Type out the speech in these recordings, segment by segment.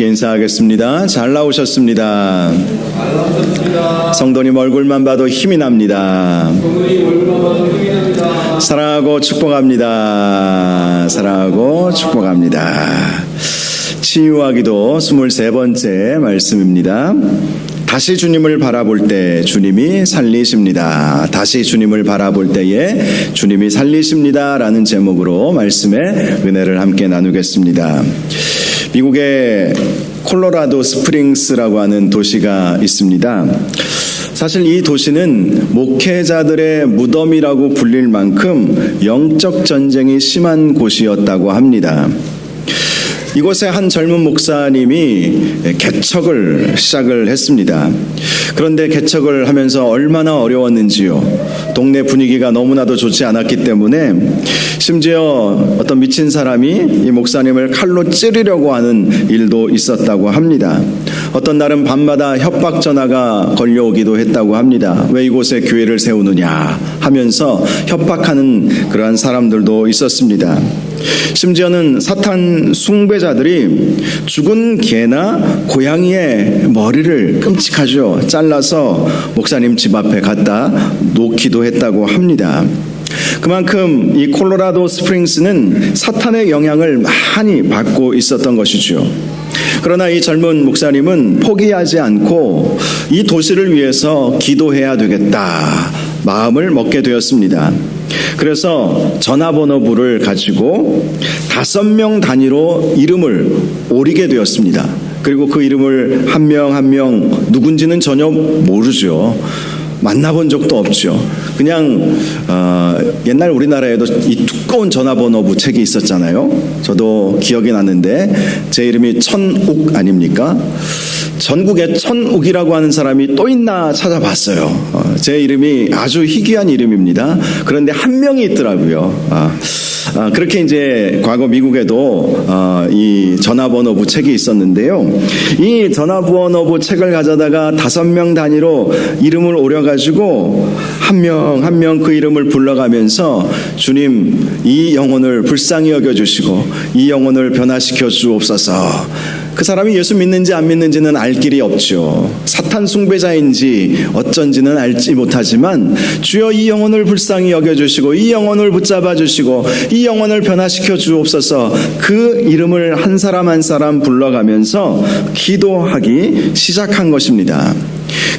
인사하겠습니다. 잘 나오셨습니다. 성도님 얼굴만 봐도 힘이 납니다. 사랑하고 축복합니다. 사랑하고 축복합니다. 치유하기도 23번째 말씀입니다. 다시 주님을 바라볼 때 주님이 살리십니다. 다시 주님을 바라볼 때에 주님이 살리십니다. 라는 제목으로 말씀의 은혜를 함께 나누겠습니다. 미국의 콜로라도 스프링스라고 하는 도시가 있습니다. 사실 이 도시는 목회자들의 무덤이라고 불릴 만큼 영적 전쟁이 심한 곳이었다고 합니다. 이곳에 한 젊은 목사님이 개척을 시작을 했습니다. 그런데 개척을 하면서 얼마나 어려웠는지요. 동네 분위기가 너무나도 좋지 않았기 때문에 심지어 어떤 미친 사람이 이 목사님을 칼로 찌르려고 하는 일도 있었다고 합니다. 어떤 날은 밤마다 협박 전화가 걸려오기도 했다고 합니다. 왜 이곳에 교회를 세우느냐 하면서 협박하는 그러한 사람들도 있었습니다. 심지어는 사탄 숭배자들이 죽은 개나 고양이의 머리를 끔찍하죠. 잘라서 목사님 집 앞에 갖다 놓기도 했다고 합니다. 그만큼 이 콜로라도 스프링스는 사탄의 영향을 많이 받고 있었던 것이죠. 그러나 이 젊은 목사님은 포기하지 않고 이 도시를 위해서 기도해야 되겠다 마음을 먹게 되었습니다. 그래서 전화번호부를 가지고 다섯 명 단위로 이름을 오리게 되었습니다. 그리고 그 이름을 한 명 한 명 누군지는 전혀 모르죠. 만나본 적도 없죠. 그냥 어, 옛날 우리나라에도 이 두꺼운 전화번호부 책이 있었잖아요. 저도 기억이 나는데 제 이름이 천욱 아닙니까? 전국에 천욱이라고 하는 사람이 또 있나 찾아봤어요. 어, 제 이름이 아주 희귀한 이름입니다. 그런데 한 명이 있더라고요. 아, 아, 그렇게 이제 과거 미국에도 어, 이 전화번호부 책이 있었는데요. 이 전화번호부 책을 가져다가 다섯 명 단위로 이름을 오려가지고 한 명 한 명 그 이름을 불러가면서 주님 이 영혼을 불쌍히 여겨주시고 이 영혼을 변화시켜 주옵소서. 그 사람이 예수 믿는지 안 믿는지는 알 길이 없죠. 사탄 숭배자인지 어쩐지는 알지 못하지만 주여 이 영혼을 불쌍히 여겨주시고 이 영혼을 붙잡아 주시고 이 영혼을 변화시켜 주옵소서 그 이름을 한 사람 한 사람 불러가면서 기도하기 시작한 것입니다.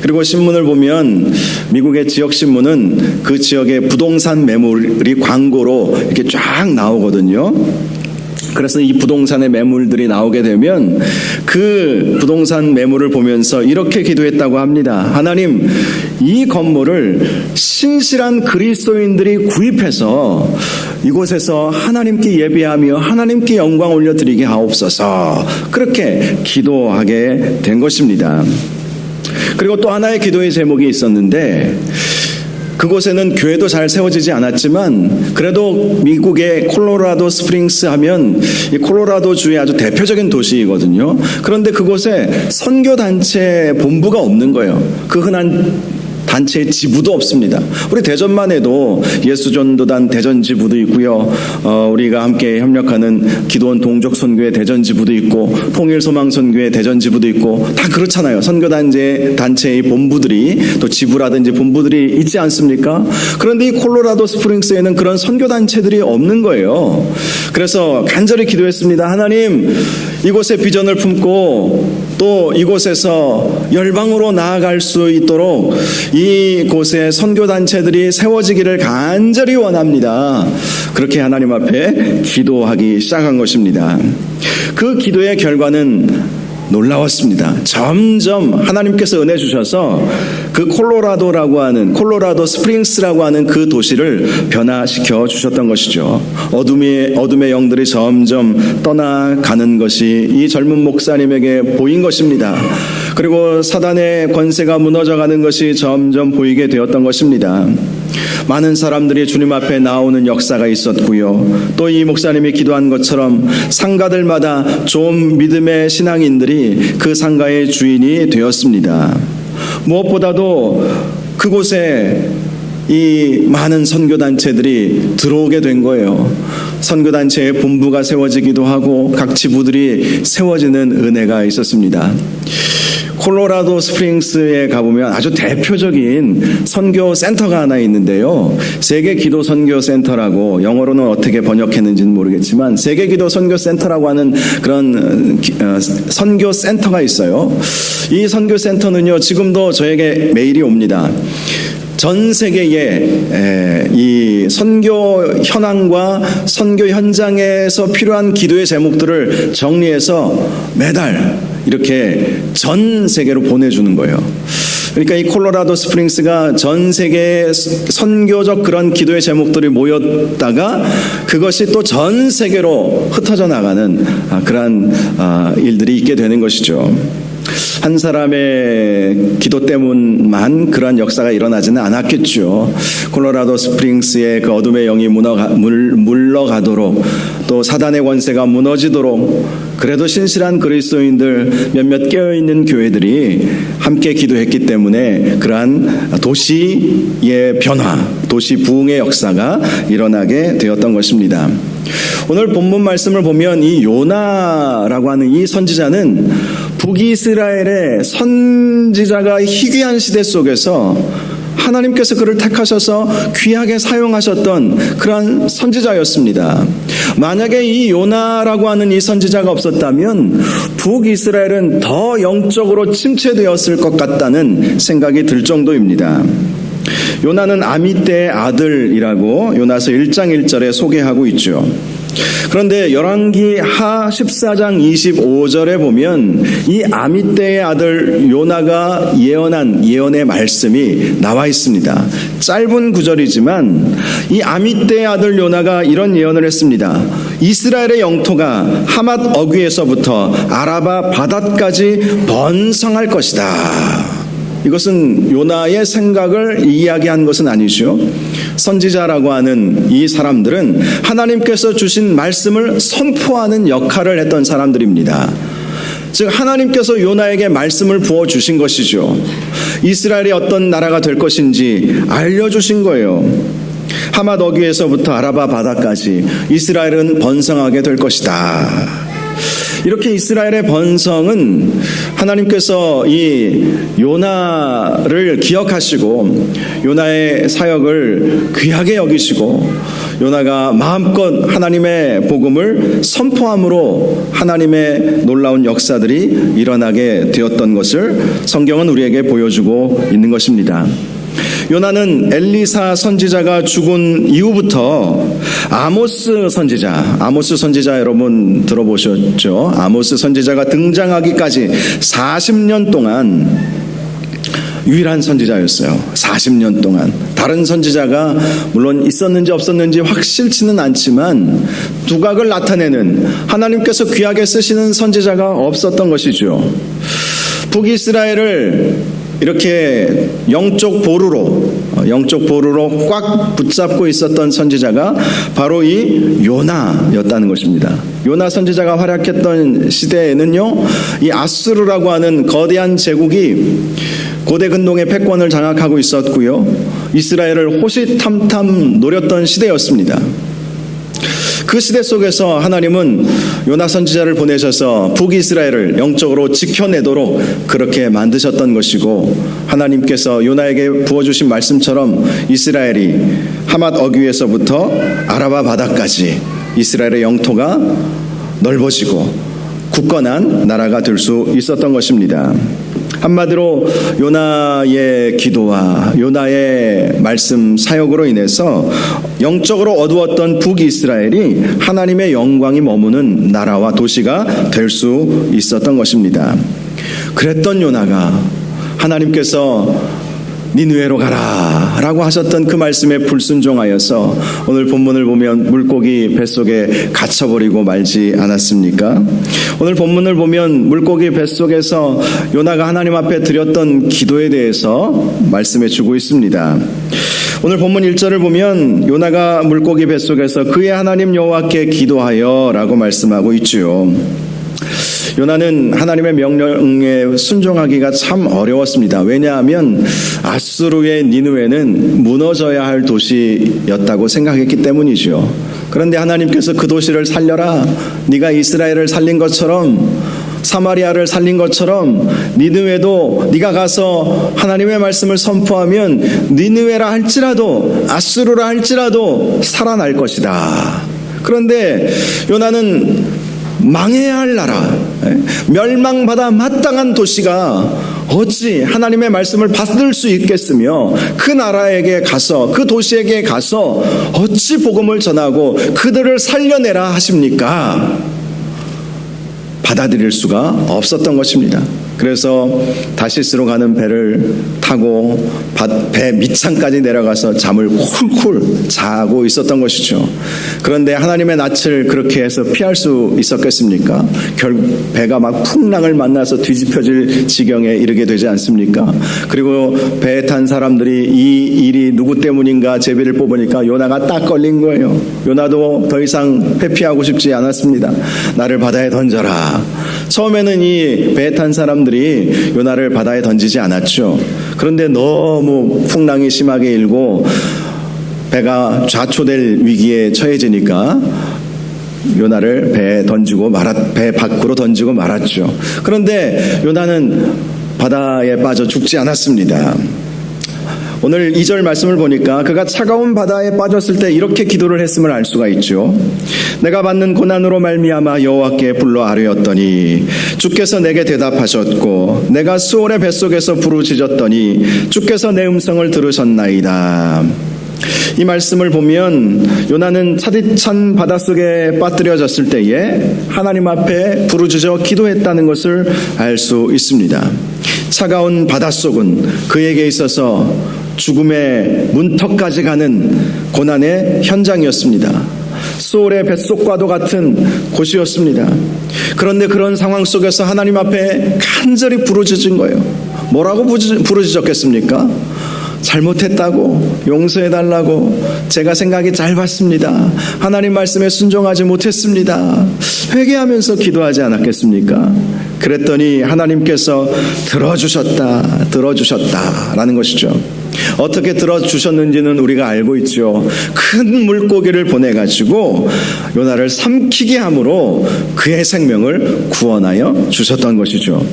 그리고 신문을 보면 미국의 지역 신문은 그 지역의 부동산 매물이 광고로 이렇게 쫙 나오거든요. 그래서 이 부동산의 매물들이 나오게 되면 그 부동산 매물을 보면서 이렇게 기도했다고 합니다. 하나님, 이 건물을 신실한 그리스도인들이 구입해서 이곳에서 하나님께 예배하며 하나님께 영광 올려드리게 하옵소서. 그렇게 기도하게 된 것입니다. 그리고 또 하나의 기도의 제목이 있었는데 그곳에는 교회도 잘 세워지지 않았지만 그래도 미국의 콜로라도 스프링스 하면 이 콜로라도 주의 아주 대표적인 도시이거든요. 그런데 그곳에 선교 단체 본부가 없는 거예요. 그 흔한 단체의 지부도 없습니다. 우리 대전만 해도 예수전도단 대전 지부도 있고요. 어, 우리가 함께 협력하는 기도원 동족 선교회 대전 지부도 있고 통일 소망 선교회 대전 지부도 있고 다 그렇잖아요. 선교 단체 단체의 본부들이 또 지부라든지 본부들이 있지 않습니까? 그런데 이 콜로라도 스프링스에는 그런 선교 단체들이 없는 거예요. 그래서 간절히 기도했습니다. 하나님 이곳에 비전을 품고 또 이곳에서 열방으로 나아갈 수 있도록 이곳에 선교 단체들이 세워지기를 간절히 원합니다. 그렇게 하나님 앞에 기도하기 시작한 것입니다. 그 기도의 결과는 놀라웠습니다. 점점 하나님께서 은혜 주셔서 그 콜로라도라고 하는 콜로라도 스프링스라고 하는 그 도시를 변화시켜 주셨던 것이죠. 어둠의 어둠의 영들이 점점 떠나가는 것이 이 젊은 목사님에게 보인 것입니다. 그리고 사단의 권세가 무너져가는 것이 점점 보이게 되었던 것입니다. 많은 사람들이 주님 앞에 나오는 역사가 있었고요. 또 이 목사님이 기도한 것처럼 상가들마다 좀 믿음의 신앙인들이 그 상가의 주인이 되었습니다. 무엇보다도 그곳에 이 많은 선교단체들이 들어오게 된 거예요. 선교단체의 본부가 세워지기도 하고 각 지부들이 세워지는 은혜가 있었습니다. 콜로라도 스프링스에 가보면 아주 대표적인 선교 센터가 하나 있는데요. 세계 기도 선교 센터라고 영어로는 어떻게 번역했는지는 모르겠지만 세계 기도 선교 센터라고 하는 그런 어, 선교 센터가 있어요. 이 선교 센터는요 지금도 저에게 메일이 옵니다. 전 세계의 이 선교 현황과 선교 현장에서 필요한 기도의 제목들을 정리해서 매달 이렇게 전 세계로 보내주는 거예요. 그러니까 이 콜로라도 스프링스가 전 세계 선교적 그런 기도의 제목들이 모였다가 그것이 또 전 세계로 흩어져 나가는 아, 그러한 아, 일들이 있게 되는 것이죠. 한 사람의 기도 때문만 그러한 역사가 일어나지는 않았겠죠. 콜로라도 스프링스의 그 어둠의 영이 무너가, 물, 물러가도록 또 사단의 권세가 무너지도록 그래도 신실한 그리스도인들 몇몇 깨어있는 교회들이 함께 기도했기 때문에 그러한 도시의 변화, 도시 부흥의 역사가 일어나게 되었던 것입니다. 오늘 본문 말씀을 보면 이 요나라고 하는 이 선지자는 북이스라엘의 선지자가 희귀한 시대 속에서 하나님께서 그를 택하셔서 귀하게 사용하셨던 그러한 선지자였습니다. 만약에 이 요나라고 하는 이 선지자가 없었다면 북이스라엘은 더 영적으로 침체되었을 것 같다는 생각이 들 정도입니다. 요나는 아미떼의 아들이라고 요나서 1장 1절에 소개하고 있죠. 그런데 열왕기 하 14장 25절에 보면 이 아미떼의 아들 요나가 예언한 예언의 말씀이 나와 있습니다. 짧은 구절이지만 이 아미떼의 아들 요나가 이런 예언을 했습니다. 이스라엘의 영토가 하맛 어귀에서부터 아라바 바닷까지 번성할 것이다. 이것은 요나의 생각을 이야기한 것은 아니죠. 선지자라고 하는 이 사람들은 하나님께서 주신 말씀을 선포하는 역할을 했던 사람들입니다. 즉 하나님께서 요나에게 말씀을 부어 주신 것이죠. 이스라엘이 어떤 나라가 될 것인지 알려 주신 거예요. 하맛 어귀에서부터 아라바 바다까지 이스라엘은 번성하게 될 것이다. 이렇게 이스라엘의 번성은 하나님께서 이 요나를 기억하시고 요나의 사역을 귀하게 여기시고 요나가 마음껏 하나님의 복음을 선포함으로 하나님의 놀라운 역사들이 일어나게 되었던 것을 성경은 우리에게 보여주고 있는 것입니다. 요나는 엘리사 선지자가 죽은 이후부터 아모스 선지자, 아모스 선지자 여러분 들어보셨죠? 아모스 선지자가 등장하기까지 40년 동안 유일한 선지자였어요. 40년 동안. 다른 선지자가 물론 있었는지 없었는지 확실치는 않지만 두각을 나타내는 하나님께서 귀하게 쓰시는 선지자가 없었던 것이죠. 북이스라엘을 이렇게 영적 보루로 영적 보루로 꽉 붙잡고 있었던 선지자가 바로 이 요나였다는 것입니다. 요나 선지자가 활약했던 시대에는요, 이 아수르라고 하는 거대한 제국이 고대 근동의 패권을 장악하고 있었고요, 이스라엘을 호시탐탐 노렸던 시대였습니다. 그 시대 속에서 하나님은 요나 선지자를 보내셔서 북이스라엘을 영적으로 지켜내도록 그렇게 만드셨던 것이고 하나님께서 요나에게 부어주신 말씀처럼 이스라엘이 하맛 어귀에서부터 아라바 바다까지 이스라엘의 영토가 넓어지고 굳건한 나라가 될 수 있었던 것입니다. 한마디로 요나의 기도와 요나의 말씀 사역으로 인해서 영적으로 어두웠던 북이스라엘이 하나님의 영광이 머무는 나라와 도시가 될 수 있었던 것입니다. 그랬던 요나가 하나님께서 니누에로 가라 라고 하셨던 그 말씀에 불순종하여서 오늘 본문을 보면 물고기 뱃속에 갇혀버리고 말지 않았습니까? 오늘 본문을 보면 물고기 뱃속에서 요나가 하나님 앞에 드렸던 기도에 대해서 말씀해 주고 있습니다. 오늘 본문 1절을 보면 요나가 물고기 뱃속에서 그의 하나님 여호와께 기도하여 라고 말씀하고 있지요. 요나는 하나님의 명령에 순종하기가 참 어려웠습니다. 왜냐하면 아수르의 니누에는 무너져야 할 도시였다고 생각했기 때문이죠. 그런데 하나님께서 그 도시를 살려라. 네가 이스라엘을 살린 것처럼 사마리아를 살린 것처럼 니느웨도 네가 가서 하나님의 말씀을 선포하면 니느웨라 할지라도 아수르라 할지라도 살아날 것이다. 그런데 요나는 망해야 할 나라, 예? 멸망받아 마땅한 도시가 어찌 하나님의 말씀을 받을 수 있겠으며 그 나라에게 가서 그 도시에게 가서 어찌 복음을 전하고 그들을 살려내라 하십니까? 받아들일 수가 없었던 것입니다. 그래서 다시스로 가는 배를 타고 배 밑창까지 내려가서 잠을 쿨쿨 자고 있었던 것이죠. 그런데 하나님의 낯을 그렇게 해서 피할 수 있었겠습니까? 결국 배가 막 풍랑을 만나서 뒤집혀질 지경에 이르게 되지 않습니까? 그리고 배에 탄 사람들이 이 일이 누구 때문인가 제비를 뽑으니까 요나가 딱 걸린 거예요. 요나도 더 이상 회피하고 싶지 않았습니다. 나를 바다에 던져라. 처음에는 이 배에 탄 사람들이 요나를 바다에 던지지 않았죠. 그런데 너무 풍랑이 심하게 일고 배가 좌초될 위기에 처해지니까 요나를 배에 던지고 말았, 배 밖으로 던지고 말았죠. 그런데 요나는 바다에 빠져 죽지 않았습니다. 오늘 2절 말씀을 보니까 그가 차가운 바다에 빠졌을 때 이렇게 기도를 했음을 알 수가 있죠. 내가 받는 고난으로 말미암아 여호와께 불러 아뢰었더니 주께서 내게 대답하셨고 내가 수월의 뱃속에서 부르짖었더니 주께서 내 음성을 들으셨나이다. 이 말씀을 보면 요나는 차디찬 바닷속에 빠뜨려졌을 때에 하나님 앞에 부르짖어 기도했다는 것을 알 수 있습니다. 차가운 바닷속은 그에게 있어서 죽음의 문턱까지 가는 고난의 현장이었습니다. 소울의 뱃속과도 같은 곳이었습니다. 그런데 그런 상황 속에서 하나님 앞에 간절히 부르짖은 거예요. 뭐라고 부르짖었겠습니까? 잘못했다고 용서해달라고 제가 생각이 짧았습니다. 하나님 말씀에 순종하지 못했습니다. 회개하면서 기도하지 않았겠습니까? 그랬더니 하나님께서 들어주셨다, 들어주셨다라는 것이죠. 어떻게 들어주셨는지는 우리가 알고 있죠. 큰 물고기를 보내가지고 요나를 삼키게 함으로 그의 생명을 구원하여 주셨던 것이죠.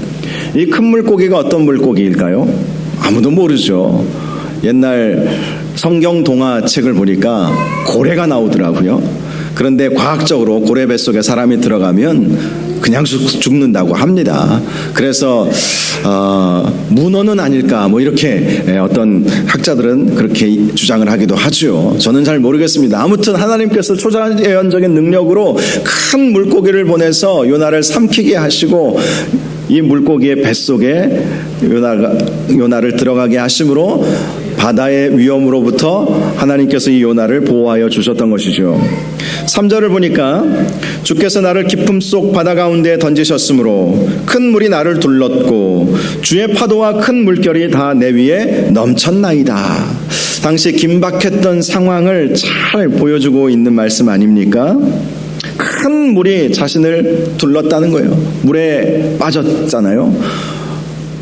이 큰 물고기가 어떤 물고기일까요? 아무도 모르죠. 옛날 성경 동화책을 보니까 고래가 나오더라고요. 그런데 과학적으로 고래 뱃속에 사람이 들어가면 그냥 죽는다고 합니다. 그래서 어, 문어는 아닐까 뭐 이렇게 어떤 학자들은 그렇게 주장을 하기도 하죠. 저는 잘 모르겠습니다. 아무튼 하나님께서 초자연적인 능력으로 큰 물고기를 보내서 요나를 삼키게 하시고 이 물고기의 뱃속에 요나가, 요나를 들어가게 하심으로 바다의 위험으로부터 하나님께서 이 요나를 보호하여 주셨던 것이죠. 3절을 보니까 주께서 나를 깊음 속 바다 가운데 던지셨으므로 큰 물이 나를 둘렀고 주의 파도와 큰 물결이 다 내 위에 넘쳤나이다. 당시 긴박했던 상황을 잘 보여주고 있는 말씀 아닙니까? 큰 물이 자신을 둘렀다는 거예요. 물에 빠졌잖아요.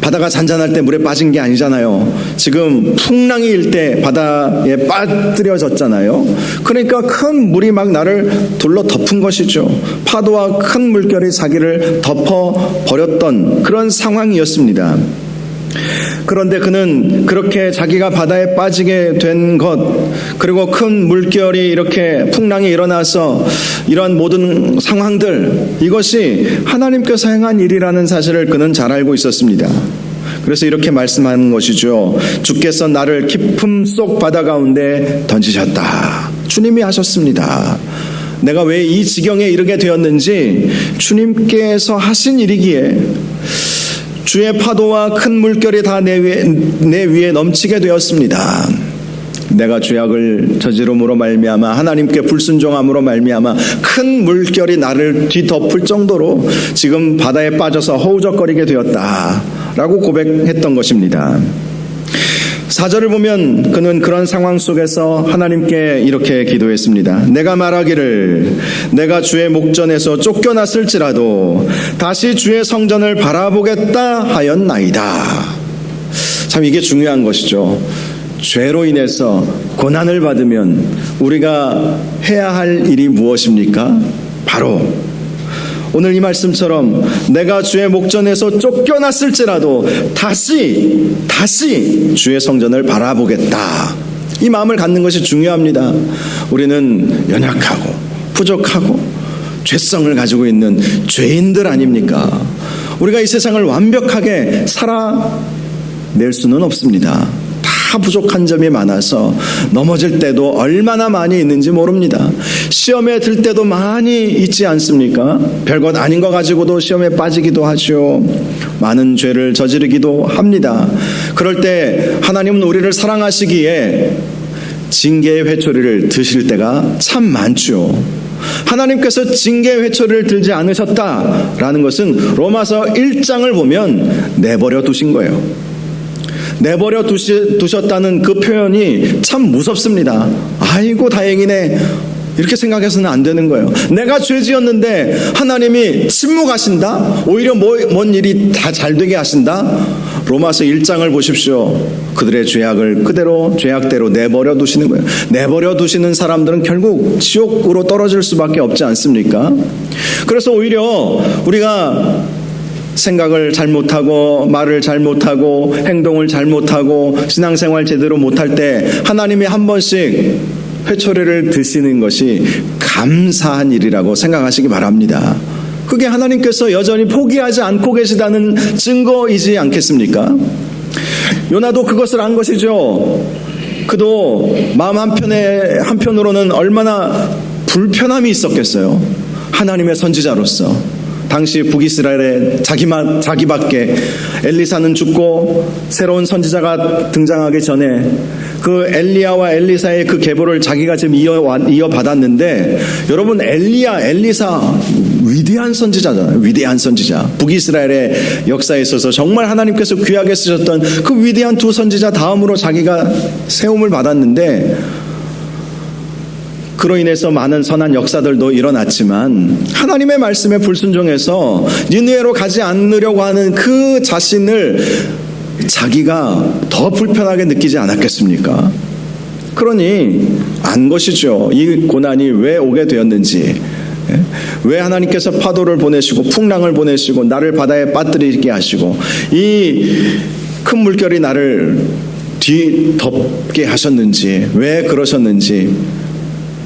바다가 잔잔할 때 물에 빠진 게 아니잖아요. 지금 풍랑이 일 때 바다에 빠뜨려졌잖아요. 그러니까 큰 물이 막 나를 둘러 덮은 것이죠. 파도와 큰 물결이 자기를 덮어 버렸던 그런 상황이었습니다. 그런데 그는 그렇게 자기가 바다에 빠지게 된 것, 그리고 큰 물결이 이렇게 풍랑이 일어나서 이런 모든 상황들, 이것이 하나님께서 행한 일이라는 사실을 그는 잘 알고 있었습니다. 그래서 이렇게 말씀하는 것이죠. 주께서 나를 깊음 속 바다 가운데 던지셨다. 주님이 하셨습니다. 내가 왜 이 지경에 이르게 되었는지 주님께서 하신 일이기에 주의 파도와 큰 물결이 다 내 위에, 내 위에 넘치게 되었습니다. 내가 죄악을 저지름으로 말미암아 하나님께 불순종함으로 말미암아 큰 물결이 나를 뒤덮을 정도로 지금 바다에 빠져서 허우적거리게 되었다라고 고백했던 것입니다. 사절을 보면 그는 그런 상황 속에서 하나님께 이렇게 기도했습니다. 내가 말하기를 내가 주의 목전에서 쫓겨났을지라도 다시 주의 성전을 바라보겠다 하였나이다. 참 이게 중요한 것이죠. 죄로 인해서 고난을 받으면 우리가 해야 할 일이 무엇입니까? 바로 오늘 이 말씀처럼 내가 주의 목전에서 쫓겨났을지라도 다시 다시 주의 성전을 바라보겠다. 이 마음을 갖는 것이 중요합니다. 우리는 연약하고 부족하고 죄성을 가지고 있는 죄인들 아닙니까? 우리가 이 세상을 완벽하게 살아낼 수는 없습니다. 다 부족한 점이 많아서 넘어질 때도 얼마나 많이 있는지 모릅니다. 시험에 들 때도 많이 있지 않습니까? 별것 아닌 거 가지고도 시험에 빠지기도 하죠. 많은 죄를 저지르기도 합니다. 그럴 때 하나님은 우리를 사랑하시기에 징계의 회초리를 드실 때가 참 많죠. 하나님께서 징계의 회초리를 들지 않으셨다라는 것은 로마서 1장을 보면 내버려 두신 거예요. 내버려 두시, 두셨다는 그 표현이 참 무섭습니다. 아이고, 다행이네. 이렇게 생각해서는 안 되는 거예요. 내가 죄 지었는데 하나님이 침묵하신다? 오히려 뭐, 뭔 일이 다 잘 되게 하신다? 로마서 1장을 보십시오. 그들의 죄악을 그대로 죄악대로 내버려 두시는 거예요. 내버려 두시는 사람들은 결국 지옥으로 떨어질 수밖에 없지 않습니까? 그래서 오히려 우리가 생각을 잘못하고 말을 잘못하고 행동을 잘못하고 신앙생활 제대로 못할 때 하나님이 한 번씩 회초리를 드시는 것이 감사한 일이라고 생각하시기 바랍니다. 그게 하나님께서 여전히 포기하지 않고 계시다는 증거이지 않겠습니까? 요나도 그것을 안 것이죠. 그도 마음 한편에 한편으로는 얼마나 불편함이 있었겠어요. 하나님의 선지자로서 당시 북이스라엘에 자기만 자기밖에 엘리사는 죽고 새로운 선지자가 등장하기 전에 그 엘리야와 엘리사의 그 계보를 자기가 지금 이어 이어받았는데 여러분 엘리야 엘리사 위대한 선지자잖아요. 위대한 선지자. 북이스라엘의 역사에 있어서 정말 하나님께서 귀하게 쓰셨던 그 위대한 두 선지자 다음으로 자기가 세움을 받았는데 그로 인해서 많은 선한 역사들도 일어났지만 하나님의 말씀에 불순종해서 니느웨로 가지 않으려고 하는 그 자신을 자기가 더 불편하게 느끼지 않았겠습니까? 그러니 안 것이죠. 이 고난이 왜 오게 되었는지. 예? 왜 하나님께서 파도를 보내시고 풍랑을 보내시고 나를 바다에 빠뜨리게 하시고 이 큰 물결이 나를 뒤덮게 하셨는지 왜 그러셨는지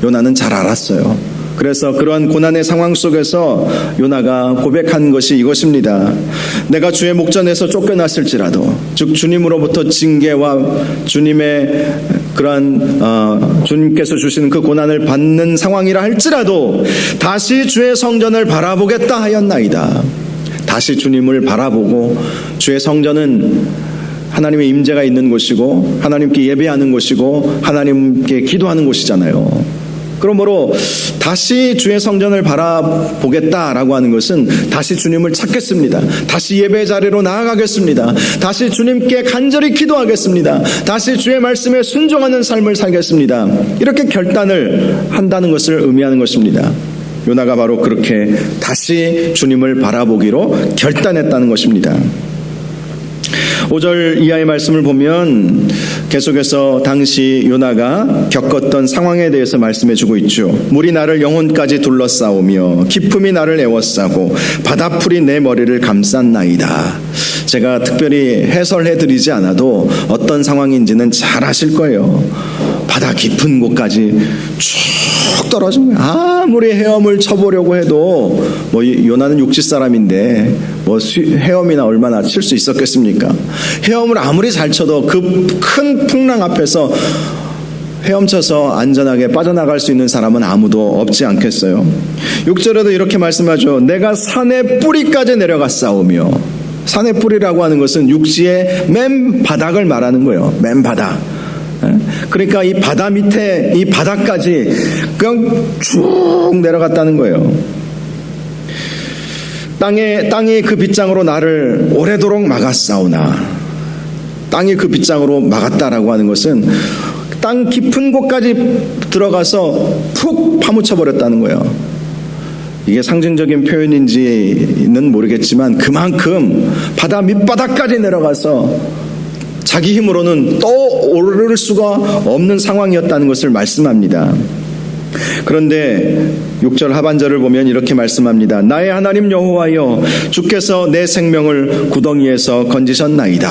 요나는 잘 알았어요. 그래서 그러한 고난의 상황 속에서 요나가 고백한 것이 이것입니다. 내가 주의 목전에서 쫓겨났을지라도, 즉 주님으로부터 징계와 주님의 그러한 어, 주님께서 주시는 그 고난을 받는 상황이라 할지라도 다시 주의 성전을 바라보겠다 하였나이다. 다시 주님을 바라보고 주의 성전은 하나님의 임재가 있는 곳이고 하나님께 예배하는 곳이고 하나님께 기도하는 곳이잖아요. 그러므로 다시 주의 성전을 바라보겠다라고 하는 것은 다시 주님을 찾겠습니다. 다시 예배 자리로 나아가겠습니다. 다시 주님께 간절히 기도하겠습니다. 다시 주의 말씀에 순종하는 삶을 살겠습니다. 이렇게 결단을 한다는 것을 의미하는 것입니다. 요나가 바로 그렇게 다시 주님을 바라보기로 결단했다는 것입니다. 5절 이하의 말씀을 보면 계속해서 당시 요나가 겪었던 상황에 대해서 말씀해 주고 있죠. 물이 나를 영혼까지 둘러싸오며 기품이 나를 애워싸고 바다풀이 내 머리를 감쌌나이다. 제가 특별히 해설해 드리지 않아도 어떤 상황인지는 잘 아실 거예요. 바다 깊은 곳까지 쭉 떨어진 거예요. 아무리 헤엄을 쳐보려고 해도 뭐 요나는 육지 사람인데 뭐 헤엄이나 얼마나 칠 수 있었겠습니까? 헤엄을 아무리 잘 쳐도 그 큰 풍랑 앞에서 헤엄쳐서 안전하게 빠져나갈 수 있는 사람은 아무도 없지 않겠어요. 6절에도 이렇게 말씀하죠. 내가 산의 뿌리까지 내려갔사오며 산의 뿌리라고 하는 것은 육지의 맨 바닥을 말하는 거예요. 맨 바닥. 그러니까 이 바다 밑에 이 바닥까지 그냥 쭉 내려갔다는 거예요. 땅에 땅이 그 빗장으로 나를 오래도록 막았사오나 땅이 그 빗장으로 막았다라고 하는 것은 땅 깊은 곳까지 들어가서 푹 파묻혀 버렸다는 거예요. 이게 상징적인 표현인지는 모르겠지만 그만큼 바다 밑바닥까지 내려가서 자기 힘으로는 또 오를 수가 없는 상황이었다는 것을 말씀합니다. 그런데 6절 하반절을 보면 이렇게 말씀합니다. 나의 하나님 여호와여 주께서 내 생명을 구덩이에서 건지셨나이다.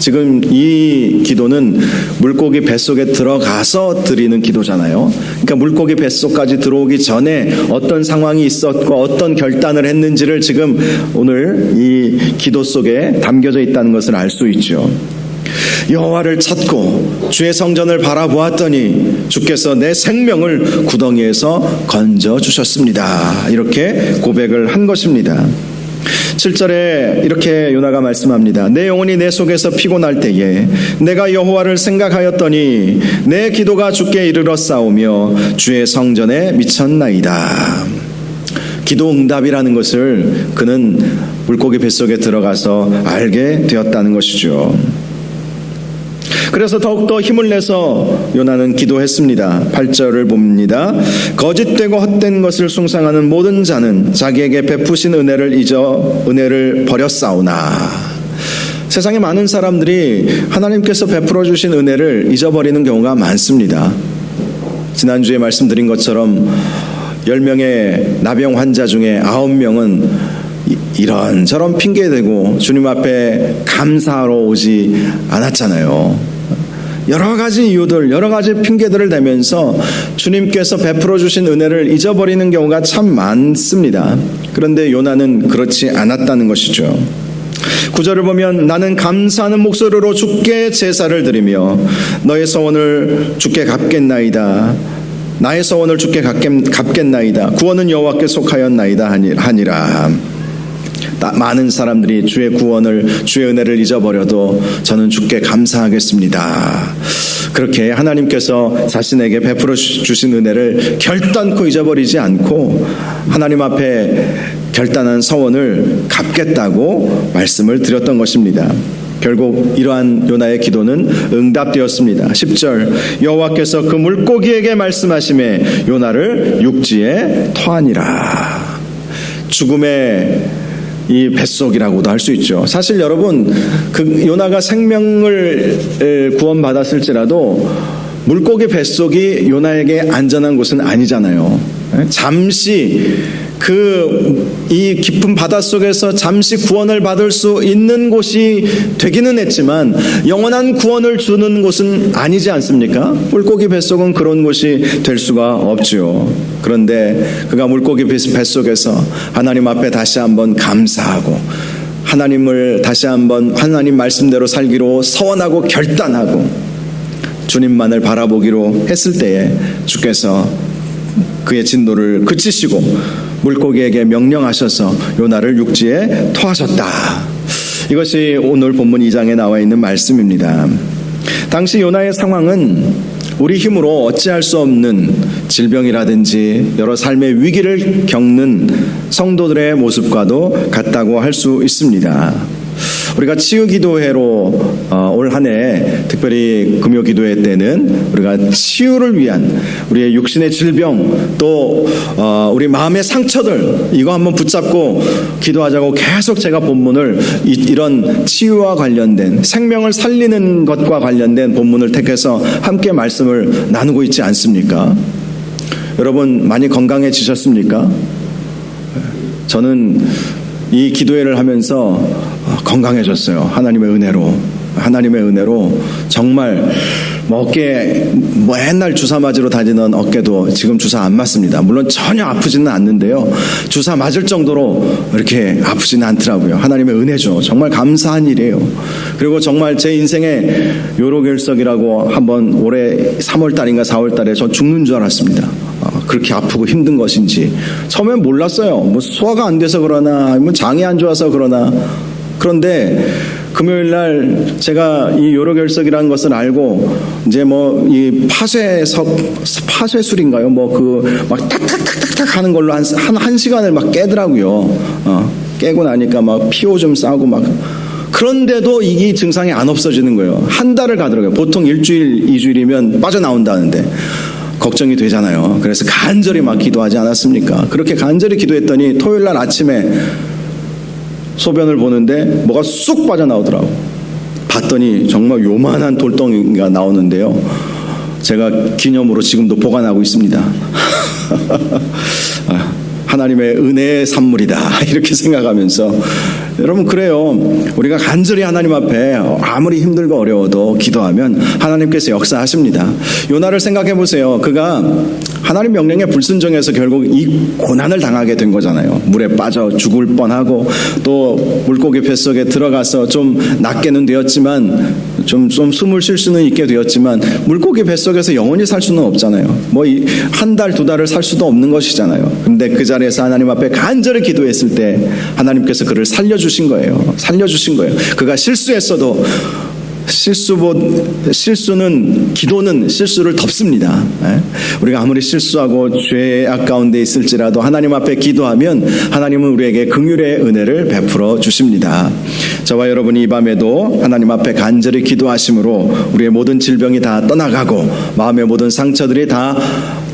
지금 이 기도는 물고기 뱃속에 들어가서 드리는 기도잖아요. 그러니까 물고기 뱃속까지 들어오기 전에 어떤 상황이 있었고 어떤 결단을 했는지를 지금 오늘 이 기도 속에 담겨져 있다는 것을 알 수 있죠. 여호와를 찾고 주의 성전을 바라보았더니 주께서 내 생명을 구덩이에서 건져 주셨습니다. 이렇게 고백을 한 것입니다. 7절에 이렇게 요나가 말씀합니다. 내 영혼이 내 속에서 피곤할 때에 내가 여호와를 생각하였더니 내 기도가 주께 이르러 싸우며 주의 성전에 미쳤나이다. 기도 응답이라는 것을 그는 물고기 뱃속에 들어가서 알게 되었다는 것이죠. 그래서 더욱더 힘을 내서 요나는 기도했습니다. 8절을 봅니다. 거짓되고 헛된 것을 숭상하는 모든 자는 자기에게 베푸신 은혜를 잊어 은혜를 버렸사오나. 세상에 많은 사람들이 하나님께서 베풀어 주신 은혜를 잊어버리는 경우가 많습니다. 지난주에 말씀드린 것처럼 10명의 나병 환자 중에 9명은 이런저런 핑계대고 주님 앞에 감사하러 오지 않았잖아요. 여러 가지 이유들, 여러 가지 핑계들을 대면서 주님께서 베풀어 주신 은혜를 잊어버리는 경우가 참 많습니다. 그런데 요나는 그렇지 않았다는 것이죠. 구절을 보면 나는 감사하는 목소리로 주께 제사를 드리며 너의 서원을 주께 갚겠나이다. 나의 서원을 주께 갚겠 나이다. 구원은 여호와께 속하였나이다 하니라. 많은 사람들이 주의 구원을 주의 은혜를 잊어버려도 저는 주께 감사하겠습니다. 그렇게 하나님께서 자신에게 베풀어 주신 은혜를 결단코 잊어버리지 않고 하나님 앞에 결단한 서원을 갚겠다고 말씀을 드렸던 것입니다. 결국 이러한 요나의 기도는 응답되었습니다. 10절 여호와께서 그 물고기에게 말씀하심에 요나를 육지에 토하니라. 죽음의 이 뱃속이라고도 할 수 있죠. 사실 여러분 그 요나가 생명을 구원받았을지라도 물고기 뱃속이 요나에게 안전한 곳은 아니잖아요. 잠시 그 이 깊은 바닷속에서 잠시 구원을 받을 수 있는 곳이 되기는 했지만 영원한 구원을 주는 곳은 아니지 않습니까? 물고기 뱃속은 그런 곳이 될 수가 없죠. 그런데 그가 물고기 뱃속에서 하나님 앞에 다시 한번 감사하고 하나님을 다시 한번 하나님 말씀대로 살기로 서원하고 결단하고 주님만을 바라보기로 했을 때에 주께서 그의 진노를 그치시고 물고기에게 명령하셔서 요나를 육지에 토하셨다. 이것이 오늘 본문 2장에 나와 있는 말씀입니다. 당시 요나의 상황은 우리 힘으로 어찌할 수 없는 질병이라든지 여러 삶의 위기를 겪는 성도들의 모습과도 같다고 할 수 있습니다. 우리가 치유 기도회로 어, 올 한 해 특별히 금요 기도회 때는 우리가 치유를 위한 우리의 육신의 질병 또 어, 우리 마음의 상처들 이거 한번 붙잡고 기도하자고 계속 제가 본문을 이, 런 치유와 관련된 생명을 살리는 것과 관련된 본문을 택해서 함께 말씀을 나누고 있지 않습니까? 여러분 많이 건강해지셨습니까? 저는 이 기도회를 하면서 건강해졌어요. 하나님의 은혜로. 하나님의 은혜로 정말 뭐 어깨 뭐 옛날 주사 맞으러 다니던 어깨도 지금 주사 안 맞습니다. 물론 전혀 아프지는 않는데요. 주사 맞을 정도로 이렇게 아프지는 않더라고요. 하나님의 은혜죠. 정말 감사한 일이에요. 그리고 정말 제 인생의 요로결석이라고 한번 올해 3월 달인가 4월 달에 저 죽는 줄 알았습니다. 어, 그렇게 아프고 힘든 것인지 처음엔 몰랐어요. 뭐 소화가 안 돼서 그러나, 뭐 장이 안 좋아서 그러나 그런데 금요일 날 제가 이 요로결석이라는 것을 알고 이제 뭐 이 파쇄석 파쇄술인가요? 뭐 그 막 탁탁탁탁탁 하는 걸로 한 한 한 시간을 막 깨더라고요. 어, 깨고 나니까 막 피오 좀 싸고 막 그런데도 이 증상이 안 없어지는 거예요. 한 달을 가더라고요. 보통 일주일, 이주일이면 빠져나온다는데. 걱정이 되잖아요. 그래서 간절히 막 기도하지 않았습니까? 그렇게 간절히 기도했더니 토요일 날 아침에 소변을 보는데 뭐가 쑥 빠져나오더라고. 봤더니 정말 요만한 돌덩이가 나오는데요. 제가 기념으로 지금도 보관하고 있습니다. 아, 하나님의 은혜의 산물이다. 이렇게 생각하면서 여러분 그래요. 우리가 간절히 하나님 앞에 아무리 힘들고 어려워도 기도하면 하나님께서 역사하십니다. 요나를 생각해 보세요. 그가 하나님 명령에 불순종해서 결국 이 고난을 당하게 된 거잖아요. 물에 빠져 죽을 뻔하고 또 물고기 뱃속에 들어가서 좀 낫게는 되었지만 좀, 좀 숨을 쉴 수는 있게 되었지만 물고기 뱃속에서 영원히 살 수는 없잖아요. 뭐 한 달, 두 달을 살 수도 없는 것이잖아요. 근데 그 자리에서 하나님 앞에 간절히 기도했을 때 하나님께서 그를 살려주신 거예요. 살려주신 거예요. 그가 실수했어도 실수 실수는 기도는 실수를 덮습니다. 예? 우리가 아무리 실수하고 죄 아까운데 있을지라도 하나님 앞에 기도하면 하나님은 우리에게 긍휼의 은혜를 베풀어 주십니다. 저와 여러분이 이 밤에도 하나님 앞에 간절히 기도하심으로 우리의 모든 질병이 다 떠나가고 마음의 모든 상처들이 다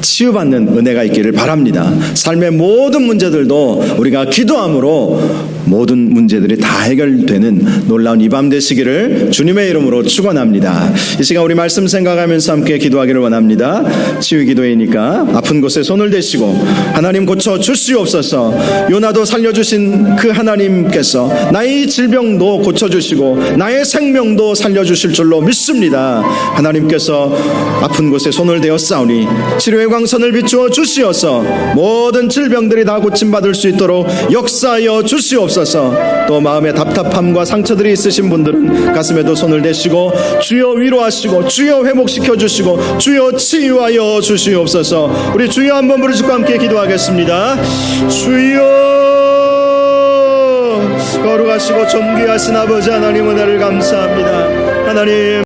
치유받는 은혜가 있기를 바랍니다. 삶의 모든 문제들도 우리가 기도함으로 모든 문제들이 다 해결되는 놀라운 이 밤 되시기를 주님의 이름으로 축원합니다. 이 시간 우리 말씀 생각하면서 함께 기도하기를 원합니다. 치유 기도회니까 아픈 곳에 손을 대시고 하나님 고쳐 주시옵소서. 요나도 살려 주신 그 하나님께서 나의 질병도 고쳐 주시고 나의 생명도 살려 주실 줄로 믿습니다. 하나님께서 아픈 곳에 손을 싸우니 치료의 광선을 비추어 주시어서 모든 질병들이 다 고침받을 수 있도록 역사하여 주시옵소서. 또 마음에 답답함과 상처들이 있으신 분들은 가슴에도 손을 대시고 주여 위로하시고 주여 회복시켜 주시고 주여 치유하여 주시옵소서. 우리 주여 한번 부르시고 함께 기도하겠습니다. 주여 거룩하시고 존귀하신 아버지 하나님 은혜를 감사합니다. 하나님